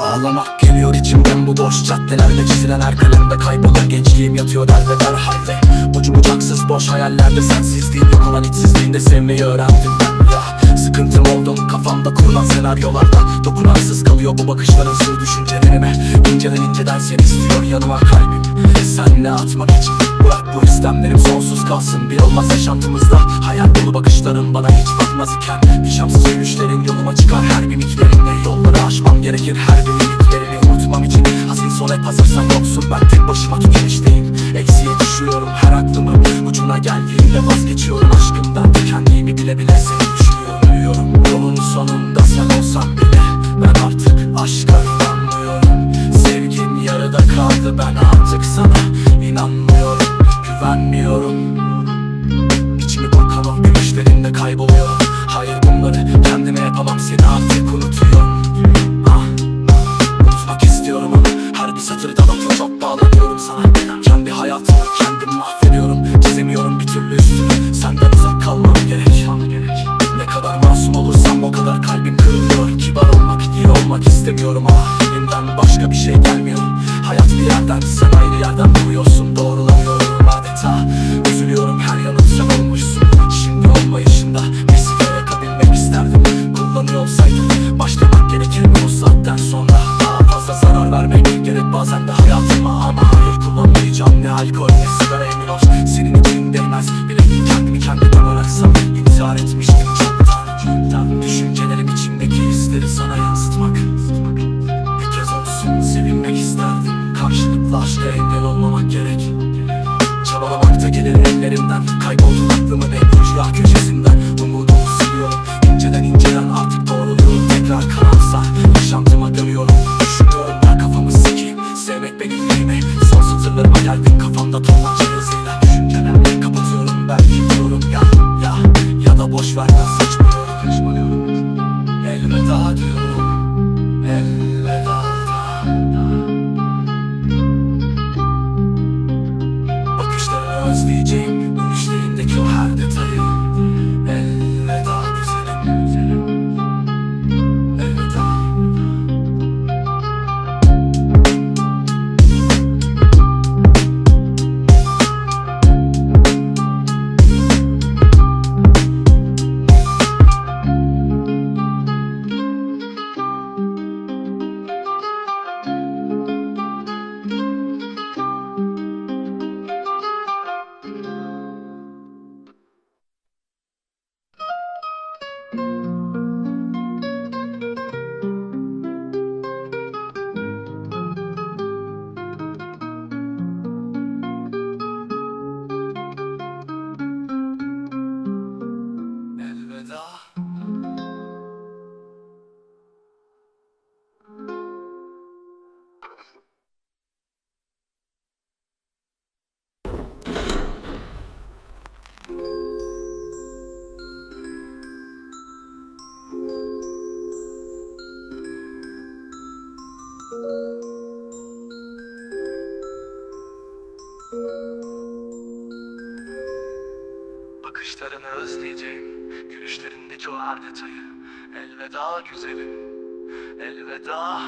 Ağlamak geliyor içimden bu boş caddelerde Çizilen her kalemde kaybolur gençliğim yatıyor derbeder halde Ucu bucaksız boş hayallerde sensizliğin yok olan içsizliğinde sevmeyi öğrendim ben ya Sıkıntım oldum kafamda kurulan senaryolarda Dokunansız kalıyor bu bakışların sır düşüncelerime. İnceden inceden seni istiyor yanıma kalbim. Senle atmak için Bırak bu istemlerim sonsuz kalsın. Bir olmaz yaşantımızda Hayal dolu bakışların bana hiç bakmaz iken. Bir şanssız yürüyüşlerin yoluma çıkar gerekir Her bir miniklerini unutmam için. Hazin son hep hazırsan yoksun Ben tek başıma tükenişteyim. Eksiğe düşüyorum her aklımın Ucuna geldiğimde vazgeçiyorum aşkımdan. Tükendiğimi bile bile seni düşünüyorum Ölüyorum yolun sonunda sen olsan bile Ben artık aşka inanmıyorum. Sevgim yarıda kaldı ben yerden vuruyorsun Doğrulamıyorum adeta. Üzülüyorum her yanım olmuşsun. Şimdi olmayışında bir sigara yakabilmek isterdim. Kullanıyor olsaydım Başlamak gerekir mi o saatten sonra? Daha fazla zarar vermek gerek bazen de hayatıma Ama hayır kullanmayacağım ne alkol ellerimden Kayboldum aklımın en ücra köşesinden. Umudumu siliyorum İnceden inceden artık doğruluyorum Tekrar karansa yaşantıma dönüyorum Düşünüyorum ben kafamı sikeyim. Sevmek benim neyime? Son satırlarıma geldim kafamda tonlarca yazıyla Düşünceler kapatıyorum belki diyorum ya Ya ya da boş ver ben saçmalıyorum Elveda diyorum. Elveda özleyeceğim Elveda Gideceğim. Gülüşlerindeki o detayı Elveda güzelim. Elveda.